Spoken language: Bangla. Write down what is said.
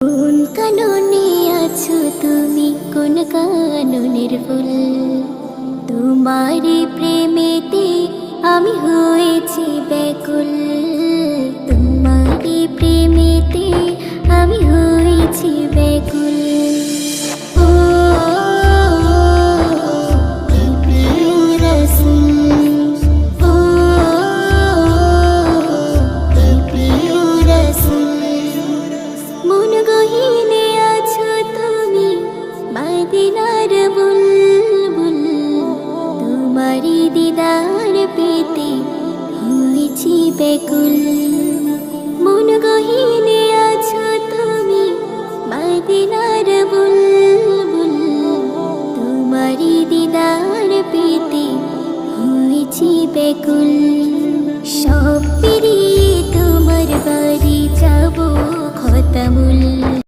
কোন কাননে আছো তুমি কোন কাননের ফুল? তোমারই প্রেমেতে আমি হয়েছি দিদার পেতে হয়েছি বেকুল। মন গহিনে আছো তুমি মাদিনার বুলবুল। তোমারি দিদার পেতে হয়েছি বেকুল।